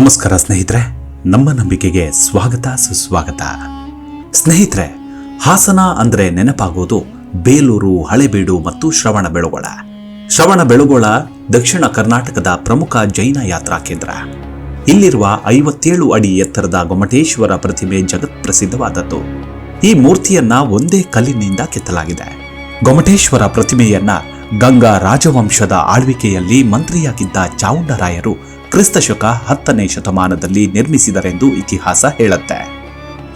ನಮಸ್ಕಾರ ಸ್ನೇಹಿತರೆ, ನಮ್ಮ ನಂಬಿಕೆಗೆ ಸ್ವಾಗತ, ಸುಸ್ವಾಗತ. ಸ್ನೇಹಿತರೆ, ಹಾಸನ ಅಂದ್ರೆ ನೆನಪಾಗೋದು ಬೇಲೂರು, ಹಳೆಬೀಡು ಮತ್ತು ಶ್ರವಣ ಬೆಳಗೊಳ. ಶ್ರವಣ ಬೆಳಗೊಳ ದಕ್ಷಿಣ ಕರ್ನಾಟಕದ ಪ್ರಮುಖ ಜೈನ ಯಾತ್ರಾ ಕೇಂದ್ರ. ಇಲ್ಲಿರುವ ಐವತ್ತೇಳು ಅಡಿ ಎತ್ತರದ ಗೊಮಟೇಶ್ವರ ಪ್ರತಿಮೆ ಜಗತ್ ಪ್ರಸಿದ್ಧವಾದದ್ದು ಈ ಮೂರ್ತಿಯನ್ನ ಒಂದೇ ಕಲ್ಲಿನಿಂದ ಕೆತ್ತಲಾಗಿದೆ. ಗೊಮಟೇಶ್ವರ ಪ್ರತಿಮೆಯನ್ನ ಗಂಗಾ ರಾಜವಂಶದ ಆಳ್ವಿಕೆಯಲ್ಲಿ ಮಂತ್ರಿಯಾಗಿದ್ದ ಚಾವುಂಡರಾಯರು ಕ್ರಿಸ್ತಶಕ ಹತ್ತನೇ ಶತಮಾನದಲ್ಲಿ ನಿರ್ಮಿಸಿದರೆಂದು ಇತಿಹಾಸ ಹೇಳುತ್ತೆ.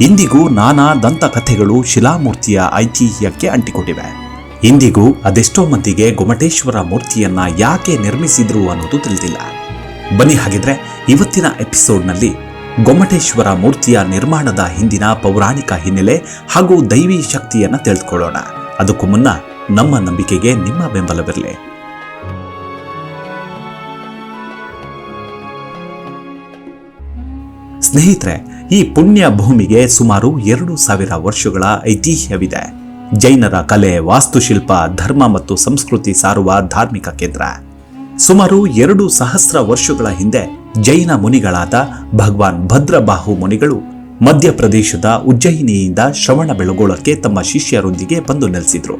ಇಂದಿಗೂ ನಾನಾ ದಂತಕಥೆಗಳು ಶಿಲಾಮೂರ್ತಿಯ ಐತಿಹ್ಯಕ್ಕೆ ಅಂಟಿಕೊಂಡಿವೆ. ಇಂದಿಗೂ ಅದೆಷ್ಟೋ ಮಂದಿಗೆ ಗೊಮಟೇಶ್ವರ ಮೂರ್ತಿಯನ್ನ ಯಾಕೆ ನಿರ್ಮಿಸಿದ್ರು ಅನ್ನೋದು ತಿಳಿದಿಲ್ಲ. ಬನ್ನಿ ಹಾಗಿದ್ರೆ ಇವತ್ತಿನ ಎಪಿಸೋಡ್ನಲ್ಲಿ ಗೊಮ್ಮಟೇಶ್ವರ ಮೂರ್ತಿಯ ನಿರ್ಮಾಣದ ಹಿಂದಿನ ಪೌರಾಣಿಕ ಹಿನ್ನೆಲೆ ಹಾಗೂ ದೈವಿ ಶಕ್ತಿಯನ್ನ ತಿಳಿದುಕೊಳ್ಳೋಣ ಅದಕ್ಕೂ ಮುನ್ನ ನಮ್ಮ ನಂಬಿಕೆಗೆ ನಿಮ್ಮ ಬೆಂಬಲವಿರಲಿ. ಸ್ನೇಹಿತರೆ, ಈ ಪುಣ್ಯ ಭೂಮಿಗೆ ಸುಮಾರು ಎರಡು ಸಾವಿರ ವರ್ಷಗಳ ಐತಿಹ್ಯವಿದೆ. ಜೈನರ ಕಲೆ, ವಾಸ್ತುಶಿಲ್ಪ, ಧರ್ಮ ಮತ್ತು ಸಂಸ್ಕೃತಿ ಸಾರುವ ಧಾರ್ಮಿಕ ಕೇಂದ್ರ. ಸುಮಾರು ಎರಡು ಸಹಸ್ರ ವರ್ಷಗಳ ಹಿಂದೆ ಜೈನ ಮುನಿಗಳಾದ ಭಗವಾನ್ ಭದ್ರಬಾಹು ಮುನಿಗಳು ಮಧ್ಯಪ್ರದೇಶದ ಉಜ್ಜಯಿನಿಯಿಂದ ಶ್ರವಣ ಬೆಳಗೋಳಕ್ಕೆ ತಮ್ಮ ಶಿಷ್ಯರೊಂದಿಗೆ ಬಂದು ನೆಲೆಸಿದ್ರು.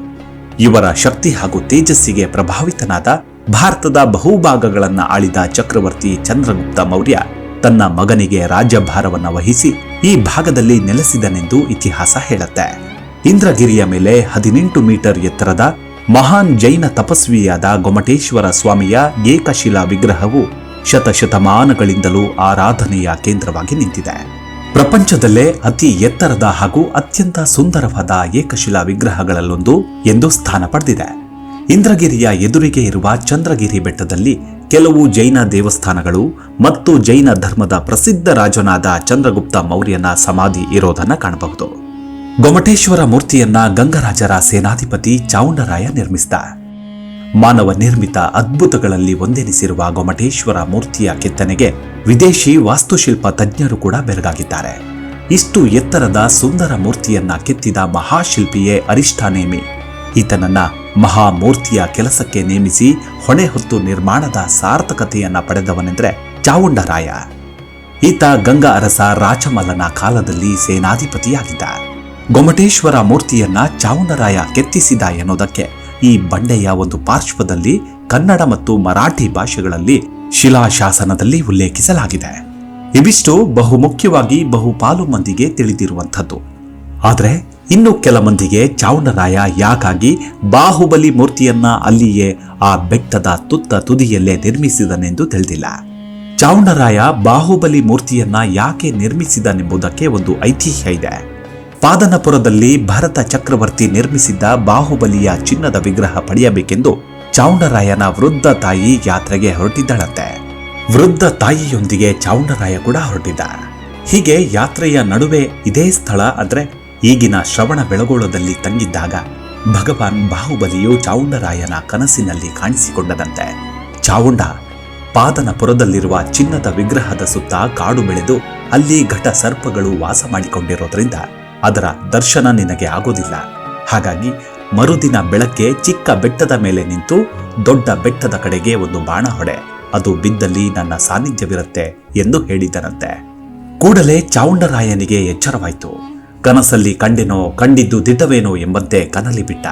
ಇವರ ಶಕ್ತಿ ಹಾಗೂ ತೇಜಸ್ಸಿಗೆ ಪ್ರಭಾವಿತನಾದ ಭಾರತದ ಬಹುಭಾಗಗಳನ್ನು ಆಳಿದ ಚಕ್ರವರ್ತಿ ಚಂದ್ರಗುಪ್ತ ಮೌರ್ಯ ತನ್ನ ಮಗನಿಗೆ ರಾಜ್ಯಭಾರವನ್ನ ವಹಿಸಿ ಈ ಭಾಗದಲ್ಲಿ ನೆಲೆಸಿದನೆಂದು ಇತಿಹಾಸ ಹೇಳುತ್ತೆ. ಇಂದ್ರಗಿರಿಯ ಮೇಲೆ ಹದಿನೆಂಟು ಮೀಟರ್ ಎತ್ತರದ ಮಹಾನ್ ಜೈನ ತಪಸ್ವಿಯಾದ ಗೊಮಟೇಶ್ವರ ಸ್ವಾಮಿಯ ಏಕಶಿಲಾ ವಿಗ್ರಹವು ಶತಶತಮಾನಗಳಿಂದಲೂ ಆರಾಧನೆಯ ಕೇಂದ್ರವಾಗಿ ನಿಂತಿದೆ. ಪ್ರಪಂಚದಲ್ಲೇ ಅತಿ ಎತ್ತರದ ಹಾಗೂ ಅತ್ಯಂತ ಸುಂದರವಾದ ಏಕಶಿಲಾ ವಿಗ್ರಹಗಳಲ್ಲೊಂದು ಎಂದು ಸ್ಥಾನ ಪಡೆದಿದೆ. ಇಂದ್ರಗಿರಿಯ ಎದುರಿಗೆ ಇರುವ ಚಂದ್ರಗಿರಿ ಬೆಟ್ಟದಲ್ಲಿ ಕೆಲವು ಜೈನ ದೇವಸ್ಥಾನಗಳು ಮತ್ತು ಜೈನ ಧರ್ಮದ ಪ್ರಸಿದ್ಧ ರಾಜನಾದ ಚಂದ್ರಗುಪ್ತ ಮೌರ್ಯನ ಸಮಾಧಿ ಇರೋದನ್ನ ಕಾಣಬಹುದು. ಗೊಮಟೇಶ್ವರ ಮೂರ್ತಿಯನ್ನ ಗಂಗರಾಜರ ಸೇನಾಧಿಪತಿ ಚಾವುಂಡರಾಯ ನಿರ್ಮಿಸಿದ. ಮಾನವ ನಿರ್ಮಿತ ಅದ್ಭುತಗಳಲ್ಲಿ ಒಂದೆನಿಸಿರುವ ಗೊಮಟೇಶ್ವರ ಮೂರ್ತಿಯ ಕೆತ್ತನೆಗೆ ವಿದೇಶಿ ವಾಸ್ತುಶಿಲ್ಪ ತಜ್ಞರು ಕೂಡ ಬೆರಗಾಗಿದ್ದಾರೆ. ಇಷ್ಟು ಎತ್ತರದ ಸುಂದರ ಮೂರ್ತಿಯನ್ನ ಕೆತ್ತಿದ ಮಹಾಶಿಲ್ಪಿಯೇ ಅರಿಷ್ಠಾನೇಮಿ. ಈತನನ್ನ ಮಹಾಮೂರ್ತಿಯ ಕೆಲಸಕ್ಕೆ ನೇಮಿಸಿ ಹೊಣೆ ಹೊತ್ತು ನಿರ್ಮಾಣದ ಸಾರ್ಥಕತೆಯನ್ನ ಪಡೆದವನೆಂದ್ರೆ ಚಾವುಂಡರಾಯ. ಈತ ಗಂಗಾ ಅರಸ ರಾಜಮಲ್ಲನ ಕಾಲದಲ್ಲಿ ಸೇನಾಧಿಪತಿಯಾಗಿದ್ದ. ಗೊಮಟೇಶ್ವರ ಮೂರ್ತಿಯನ್ನ ಚಾವುಂಡರಾಯ ಕೆತ್ತಿಸಿದ ಎನ್ನುವುದಕ್ಕೆ ಈ ಬಂಡೆಯ ಒಂದು ಪಾರ್ಶ್ವದಲ್ಲಿ ಕನ್ನಡ ಮತ್ತು ಮರಾಠಿ ಭಾಷೆಗಳಲ್ಲಿ ಶಿಲಾಶಾಸನದಲ್ಲಿ ಉಲ್ಲೇಖಿಸಲಾಗಿದೆ. ಇವಿಷ್ಟು ಬಹುಮುಖ್ಯವಾಗಿ ಬಹುಪಾಲು ಮಂದಿಗೆ ತಿಳಿದಿರುವಂಥದ್ದು. ಆದರೆ ಇನ್ನು ಕೆಲ ಮಂದಿಗೆ ಚಾವುಂಡರಾಯ ಯಾಕಾಗಿ ಬಾಹುಬಲಿ ಮೂರ್ತಿಯನ್ನ ಅಲ್ಲಿಯೇ ಆ ಬೆಟ್ಟದ ತುತ್ತ ತುದಿಯಲ್ಲೇ ನಿರ್ಮಿಸಿದನೆಂದು ತಿಳಿದಿಲ್ಲ. ಚಾವುಂಡರಾಯ ಬಾಹುಬಲಿ ಮೂರ್ತಿಯನ್ನ ಯಾಕೆ ನಿರ್ಮಿಸಿದನೆಂಬುದಕ್ಕೆ ಒಂದು ಐತಿಹ್ಯ ಇದೆ. ಪಾದನಪುರದಲ್ಲಿ ಭರತ ಚಕ್ರವರ್ತಿ ನಿರ್ಮಿಸಿದ್ದ ಬಾಹುಬಲಿಯ ಚಿನ್ನದ ವಿಗ್ರಹ ಪಡೆಯಬೇಕೆಂದು ಚಾವುಂಡರಾಯನ ವೃದ್ಧ ತಾಯಿ ಯಾತ್ರೆಗೆ ಹೊರಟಿದ್ದಳಂತೆ. ವೃದ್ಧ ತಾಯಿಯೊಂದಿಗೆ ಚಾವುಂಡರಾಯ ಕೂಡ ಹೊರಟಿದ್ದ. ಹೀಗೆ ಯಾತ್ರೆಯ ನಡುವೆ ಇದೇ ಸ್ಥಳ ಅಂದ್ರೆ ಈಗಿನ ಶ್ರವಣ ಬೆಳಗೊಳದಲ್ಲಿ ತಂಗಿದ್ದಾಗ ಭಗವಾನ್ ಬಾಹುಬಲಿಯು ಚಾವುಂಡರಾಯನ ಕನಸಿನಲ್ಲಿ ಕಾಣಿಸಿಕೊಂಡದಂತೆ ಚಾವುಂಡ ಪಾದನಪುರದಲ್ಲಿರುವ ಚಿನ್ನದ ವಿಗ್ರಹದ ಸುತ್ತ ಕಾಡು ಬೆಳೆದು ಅಲ್ಲಿ ಘಟ ಸರ್ಪಗಳು ವಾಸ ಮಾಡಿಕೊಂಡಿರೋದ್ರಿಂದ ಅದರ ದರ್ಶನ ನಿನಗೆ ಆಗೋದಿಲ್ಲ. ಹಾಗಾಗಿ ಮರುದಿನ ಬೆಳಗ್ಗೆ ಚಿಕ್ಕ ಬೆಟ್ಟದ ಮೇಲೆ ನಿಂತು ದೊಡ್ಡ ಬೆಟ್ಟದ ಕಡೆಗೆ ಒಂದು ಬಾಣ ಹೊಡೆ. ಅದು ಬಿದ್ದಲ್ಲಿ ನನ್ನ ಸಾನ್ನಿಧ್ಯವಿರುತ್ತೆ ಎಂದು ಹೇಳಿದನಂತೆ. ಕೂಡಲೇ ಚಾವುಂಡರಾಯನಿಗೆ ಎಚ್ಚರವಾಯಿತು. ಕನಸಲ್ಲಿ ಕಂಡೆನೋ, ಕಂಡಿದ್ದು ದಿಟವೇನೋ ಎಂಬಂತೆ ಕನಲಿ ಬಿಟ್ಟ.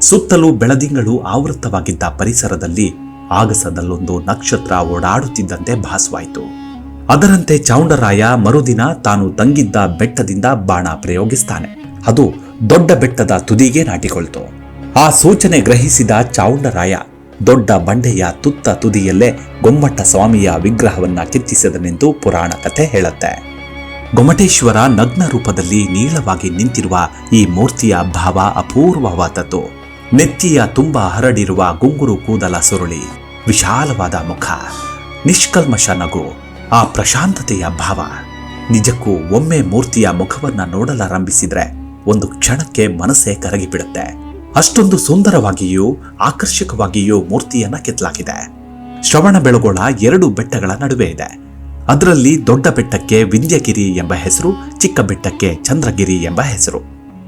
ಸುತ್ತಲೂ ಬೆಳದಿಂಗಳು ಆವೃತ್ತವಾಗಿದ್ದ ಪರಿಸರದಲ್ಲಿ ಆಗಸದಲ್ಲೊಂದು ನಕ್ಷತ್ರ ಓಡಾಡುತ್ತಿದ್ದಂತೆ ಭಾಸವಾಯಿತು. ಅದರಂತೆ ಚೌಂಡರಾಯ ಮರುದಿನ ತಾನು ತಂಗಿದ್ದ ಬೆಟ್ಟದಿಂದ ಬಾಣ ಪ್ರಯೋಗಿಸ್ತಾನೆ. ಅದು ದೊಡ್ಡ ಬೆಟ್ಟದ ತುದಿಗೆ ನಾಟಿಕೊಳ್ತು. ಆ ಸೂಚನೆ ಗ್ರಹಿಸಿದ ಚಾವುಂಡರಾಯ ದೊಡ್ಡ ಬಂಡೆಯ ತುತ್ತ ತುದಿಯಲ್ಲೇ ಗೊಮ್ಮಟ ಸ್ವಾಮಿಯ ವಿಗ್ರಹವನ್ನ ಕೆತ್ತಿಸಿದನೆಂದು ಪುರಾಣ ಕಥೆ ಹೇಳುತ್ತೆ. ಗೊಮಟೇಶ್ವರ ನಗ್ನ ರೂಪದಲ್ಲಿ ನೀಳವಾಗಿ ನಿಂತಿರುವ ಈ ಮೂರ್ತಿಯ ಭಾವ ಅಪೂರ್ವವಾದದ್ದು. ನೆತ್ತಿಯ ತುಂಬ ಹರಡಿರುವ ಗುಂಗುರು ಕೂದಲ ಸುರುಳಿ, ವಿಶಾಲವಾದ ಮುಖ, ನಿಷ್ಕಲ್ಮಶ ನಗು, ಆ ಪ್ರಶಾಂತತೆಯ ಭಾವ. ನಿಜಕ್ಕೂ ಒಮ್ಮೆ ಮೂರ್ತಿಯ ಮುಖವನ್ನ ನೋಡಲಾರಂಭಿಸಿದ್ರೆ ಒಂದು ಕ್ಷಣಕ್ಕೆ ಮನಸ್ಸೇ ಕರಗಿಬಿಡುತ್ತೆ. ಅಷ್ಟೊಂದು ಸುಂದರವಾಗಿಯೂ ಆಕರ್ಷಕವಾಗಿಯೂ ಮೂರ್ತಿಯನ್ನ ಕೆತ್ತಲಾಗಿದೆ. ಶ್ರವಣ ಬೆಳಗೊಳ ಎರಡು ಬೆಟ್ಟಗಳ ನಡುವೆ ಇದೆ. ಅದರಲ್ಲಿ ದೊಡ್ಡ ಬೆಟ್ಟಕ್ಕೆ ವಿಂಧ್ಯಗಿರಿ ಎಂಬ ಹೆಸರು, ಚಿಕ್ಕ ಬೆಟ್ಟಕ್ಕೆ ಚಂದ್ರಗಿರಿ ಎಂಬ ಹೆಸರು.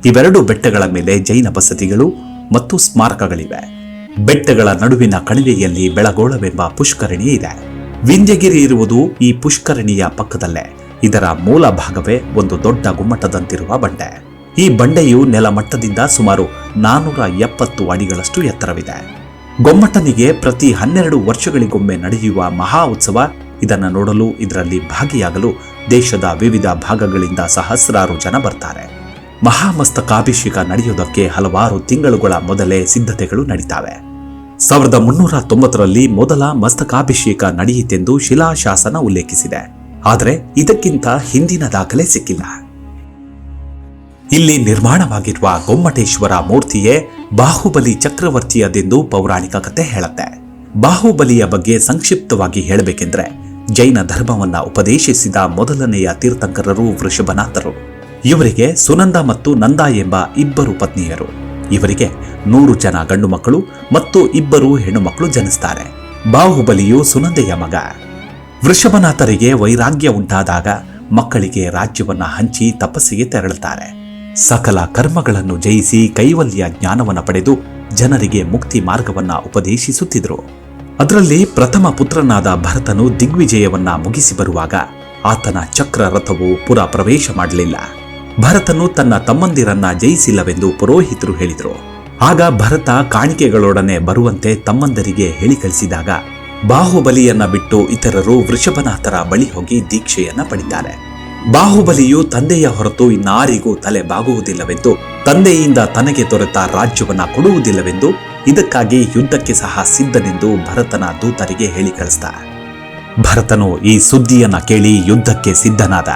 ಇವೆರಡು ಬೆಟ್ಟಗಳ ಮೇಲೆ ಜೈನ ಬಸತಿಗಳು ಮತ್ತು ಸ್ಮಾರಕಗಳಿವೆ. ಬೆಟ್ಟಗಳ ನಡುವಿನ ಕಣಿವೆಯಲ್ಲಿ ಬೆಳಗೋಳವೆಂಬ ಪುಷ್ಕರಣಿ ಇದೆ. ವಿಂಧ್ಯಗಿರಿ ಇರುವುದು ಈ ಪುಷ್ಕರಣಿಯ ಪಕ್ಕದಲ್ಲೇ. ಇದರ ಮೂಲ ಭಾಗವೇ ಒಂದು ದೊಡ್ಡ ಗುಮ್ಮಟದಂತಿರುವ ಬಂಡೆ. ಈ ಬಂಡೆಯು ನೆಲಮಟ್ಟದಿಂದ ಸುಮಾರು ನಾನೂರ ಎಪ್ಪತ್ತು ಅಡಿಗಳಷ್ಟು ಎತ್ತರವಿದೆ. ಗೊಮ್ಮಟನಿಗೆ ಪ್ರತಿ ಹನ್ನೆರಡು ವರ್ಷಗಳಿಗೊಮ್ಮೆ ನಡೆಯುವ ಮಹಾ ಉತ್ಸವ ಇದನ್ನು ನೋಡಲು ಇದರಲ್ಲಿ ಭಾಗಿಯಾಗಲು ದೇಶದ ವಿವಿಧ ಭಾಗಗಳಿಂದ ಸಹಸ್ರಾರು ಜನ ಬರ್ತಾರೆ. ಮಹಾಮಸ್ತಕಾಭಿಷೇಕ ನಡೆಯುವುದಕ್ಕೆ ಹಲವಾರು ತಿಂಗಳುಗಳ ಮೊದಲೇ ಸಿದ್ಧತೆಗಳು ನಡೀತಾವೆ. ಸಾವಿರದ ಮುನ್ನೂರ ತೊಂಬತ್ತರಲ್ಲಿ ಮೊದಲ ಮಸ್ತಕಾಭಿಷೇಕ ನಡೆಯಿತೆಂದು ಶಿಲಾಶಾಸನ ಉಲ್ಲೇಖಿಸಿದೆ. ಆದರೆ ಇದಕ್ಕಿಂತ ಹಿಂದಿನ ದಾಖಲೆ ಸಿಕ್ಕಿಲ್ಲ. ಇಲ್ಲಿ ನಿರ್ಮಾಣವಾಗಿರುವ ಗೊಮ್ಮಟೇಶ್ವರ ಮೂರ್ತಿಯೇ ಬಾಹುಬಲಿ ಚಕ್ರವರ್ತಿಯದೆಂದು ಪೌರಾಣಿಕ ಕಥೆ ಹೇಳುತ್ತೆ. ಬಾಹುಬಲಿಯ ಬಗ್ಗೆ ಸಂಕ್ಷಿಪ್ತವಾಗಿ ಹೇಳಬೇಕೆಂದ್ರೆ ಜೈನ ಧರ್ಮವನ್ನ ಉಪದೇಶಿಸಿದ ಮೊದಲನೆಯ ತೀರ್ಥಂಕರರು ವೃಷಭನಾಥರು. ಇವರಿಗೆ ಸುನಂದ ಮತ್ತು ನಂದ ಎಂಬ ಇಬ್ಬರು ಪತ್ನಿಯರು. ಇವರಿಗೆ ನೂರು ಜನ ಗಂಡು ಮಕ್ಕಳು ಮತ್ತು ಇಬ್ಬರು ಹೆಣ್ಣು ಮಕ್ಕಳು ಜನಿಸ್ತಾರೆ. ಬಾಹುಬಲಿಯು ಸುನಂದೆಯ ಮಗ. ವೃಷಭನಾಥರಿಗೆ ವೈರಾಗ್ಯ ಉಂಟಾದಾಗ ಮಕ್ಕಳಿಗೆ ರಾಜ್ಯವನ್ನ ಹಂಚಿ ತಪಸ್ಸಿಗೆ ತೆರಳುತ್ತಾರೆ. ಸಕಲ ಕರ್ಮಗಳನ್ನು ಜಯಿಸಿ ಕೈವಲ್ಯ ಜ್ಞಾನವನ್ನು ಪಡೆದು ಜನರಿಗೆ ಮುಕ್ತಿ ಮಾರ್ಗವನ್ನ ಉಪದೇಶಿಸುತ್ತಿದ್ರು. ಅದರಲ್ಲಿ ಪ್ರಥಮ ಪುತ್ರನಾದ ಭರತನು ದಿಗ್ವಿಜಯವನ್ನ ಮುಗಿಸಿ ಬರುವಾಗ ಆತನ ಚಕ್ರ ರಥವು ಪುರ ಪ್ರವೇಶ ಮಾಡಲಿಲ್ಲ. ಭರತನು ತನ್ನ ತಮ್ಮಂದಿರನ್ನ ಜಯಿಸಿಲ್ಲವೆಂದು ಪುರೋಹಿತರು ಹೇಳಿದರು. ಆಗ ಭರತ ಕಾಣಿಕೆಗಳೊಡನೆ ಬರುವಂತೆ ತಮ್ಮಂದರಿಗೆ ಹೇಳಿ ಕಳಿಸಿದಾಗ ಬಾಹುಬಲಿಯನ್ನ ಬಿಟ್ಟು ಇತರರು ವೃಷಭನಾಥರ ಬಳಿ ಹೋಗಿ ದೀಕ್ಷೆಯನ್ನ ಪಡಿತಾರೆ. ಬಾಹುಬಲಿಯು ತಂದೆಯ ಹೊರತು ಇನ್ನಾರಿಗೂ ತಲೆ ಬಾಗುವುದಿಲ್ಲವೆಂದು, ತಂದೆಯಿಂದ ತನಗೆ ದೊರೆತ ರಾಜ್ಯವನ್ನ ಕೊಡುವುದಿಲ್ಲವೆಂದು ಇದಕ್ಕಾಗಿ ಯುದ್ಧಕ್ಕೆ ಸಹ ಸಿದ್ಧನೆಂದು ಭರತನ ದೂತರಿಗೆ ಹೇಳಿ ಕಳಿಸ್ದ. ಭರತನು ಈ ಸುದ್ದಿಯನ್ನ ಕೇಳಿ ಯುದ್ಧಕ್ಕೆ ಸಿದ್ಧನಾದ.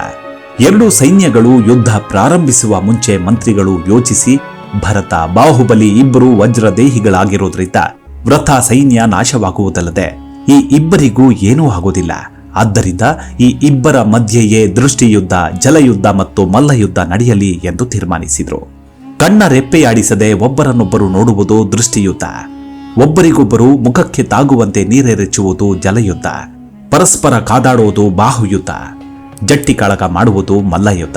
ಎರಡು ಸೈನ್ಯಗಳು ಯುದ್ಧ ಪ್ರಾರಂಭಿಸುವ ಮುಂಚೆ ಮಂತ್ರಿಗಳು ಯೋಚಿಸಿ, ಭರತ ಬಾಹುಬಲಿ ಇಬ್ಬರು ವಜ್ರದೇಹಿಗಳಾಗಿರೋದ್ರಿಂದ ವ್ರತ ಸೈನ್ಯ ನಾಶವಾಗುವುದಲ್ಲದೆ ಈ ಇಬ್ಬರಿಗೂ ಏನೂ ಆಗುವುದಿಲ್ಲ. ಆದ್ದರಿಂದ ಈ ಇಬ್ಬರ ಮಧ್ಯೆಯೇ ದೃಷ್ಟಿಯುದ್ಧ, ಜಲಯುದ್ಧ ಮತ್ತು ಮಲ್ಲಯುದ್ಧ ನಡೆಯಲಿ ಎಂದು ತೀರ್ಮಾನಿಸಿದರು. ಕಣ್ಣ ರೆಪ್ಪೆಯಾಡಿಸದೆ ಒಬ್ಬರನ್ನೊಬ್ಬರು ನೋಡುವುದು ದೃಷ್ಟಿಯುತ. ಒಬ್ಬರಿಗೊಬ್ಬರು ಮುಖಕ್ಕೆ ತಾಗುವಂತೆ ನೀರೆರೆಚ್ಚುವುದು ಜಲಯುತ. ಪರಸ್ಪರ ಕಾದಾಡುವುದು ಬಾಹುಯುತ. ಜಟ್ಟಿ ಕಾಳಗ ಮಾಡುವುದು ಮಲ್ಲಯುತ.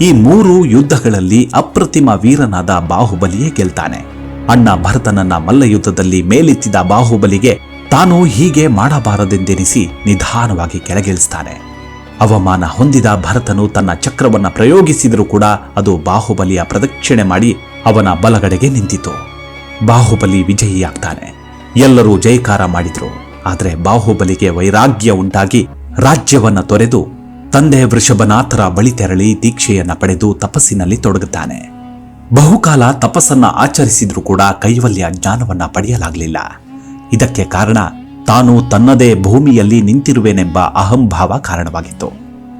ಈ ಮೂರು ಯುದ್ಧಗಳಲ್ಲಿ ಅಪ್ರತಿಮ ವೀರನಾದ ಬಾಹುಬಲಿಯೇ ಗೆಲ್ತಾನೆ. ಅಣ್ಣ ಭರತನನ್ನ ಮಲ್ಲಯುದ್ಧದಲ್ಲಿ ಮೇಲೆತ್ತಿದ ಬಾಹುಬಲಿಗೆ ತಾನು ಹೀಗೆ ಮಾಡಬಾರದೆಂದೆನಿಸಿ ನಿಧಾನವಾಗಿ ಕೆಳಗಿಳಿಸ್ತಾನೆ. ಅವಮಾನ ಹೊಂದಿದ ಭರತನು ತನ್ನ ಚಕ್ರವನ್ನ ಪ್ರಯೋಗಿಸಿದರೂ ಕೂಡ ಅದು ಬಾಹುಬಲಿಯ ಪ್ರದಕ್ಷಿಣೆ ಮಾಡಿ ಅವನ ಬಲಗಡೆಗೆ ನಿಂತಿತು. ಬಾಹುಬಲಿ ವಿಜಯಿಯಾಗ್ತಾನೆ. ಎಲ್ಲರೂ ಜಯಕಾರ ಮಾಡಿದ್ರು. ಆದರೆ ಬಾಹುಬಲಿಗೆ ವೈರಾಗ್ಯ ಉಂಟಾಗಿ ರಾಜ್ಯವನ್ನ ತೊರೆದು ತಂದೆ ವೃಷಭನಾಥರ ಬಳಿ ತೆರಳಿ ದೀಕ್ಷೆಯನ್ನ ಪಡೆದು ತಪಸ್ಸಿನಲ್ಲಿ ತೊಡಗುತ್ತಾನೆ. ಬಹುಕಾಲ ತಪಸ್ಸನ್ನ ಆಚರಿಸಿದ್ರೂ ಕೂಡ ಕೈವಲ್ಯ ಜ್ಞಾನವನ್ನ ಪಡೆಯಲಾಗಲಿಲ್ಲ. ಇದಕ್ಕೆ ಕಾರಣ ತಾನು ತನ್ನದೇ ಭೂಮಿಯಲ್ಲಿ ನಿಂತಿರುವೆನೆಂಬ ಅಹಂಭಾವ ಕಾರಣವಾಗಿತ್ತು.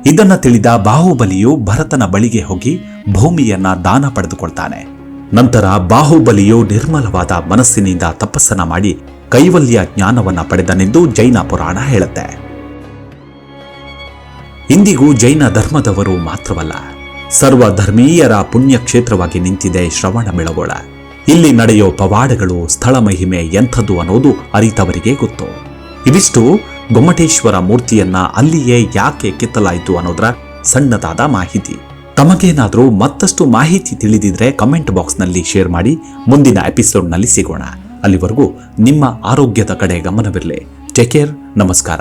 ಇದನ್ನ ತಿಳಿದ ಬಾಹುಬಲಿಯು ಭರತನ ಬಳಿಗೆ ಹೋಗಿ ಭೂಮಿಯನ್ನ ದಾನ ಪಡೆದುಕೊಳ್ತಾನೆ. ನಂತರ ಬಾಹುಬಲಿಯು ನಿರ್ಮಲವಾದ ಮನಸ್ಸಿನಿಂದ ತಪಸ್ಸನ ಮಾಡಿ ಕೈವಲ್ಯ ಜ್ಞಾನವನ್ನ ಪಡೆದನೆಂದು ಜೈನ ಪುರಾಣ ಹೇಳುತ್ತೆ. ಇಂದಿಗೂ ಜೈನ ಧರ್ಮದವರು ಮಾತ್ರವಲ್ಲ ಸರ್ವ ಧರ್ಮೀಯರ ಪುಣ್ಯಕ್ಷೇತ್ರವಾಗಿ ನಿಂತಿದೆ ಶ್ರವಣ ಬೆಳಗೊಳ. ಇಲ್ಲಿ ನಡೆಯೋ ಪವಾಡಗಳು ಸ್ಥಳ ಮಹಿಮೆ ಎಂಥದ್ದು ಅನ್ನೋದು ಅರಿತವರಿಗೆ ಗೊತ್ತು. ಇವಿಷ್ಟು ಗೊಮ್ಮಟೇಶ್ವರ ಮೂರ್ತಿಯನ್ನ ಅಲ್ಲಿಯೇ ಯಾಕೆ ಕೆತ್ತಲಾಯಿತು ಅನ್ನೋದರ ಸಣ್ಣದಾದ ಮಾಹಿತಿ. ತಮಗೇನಾದರೂ ಮತ್ತಷ್ಟು ಮಾಹಿತಿ ತಿಳಿದಿದ್ರೆ ಕಮೆಂಟ್ ಬಾಕ್ಸ್ನಲ್ಲಿ ಶೇರ್ ಮಾಡಿ, ಮುಂದಿನ ಎಪಿಸೋಡ್ನಲ್ಲಿ ಸಿಗೋಣ. ಅಲ್ಲಿವರೆಗೂ ನಿಮ್ಮ ಆರೋಗ್ಯದ ಕಡೆ ಗಮನವಿರಲಿ. ಟೇಕ್ ಕೇರ್, ನಮಸ್ಕಾರ.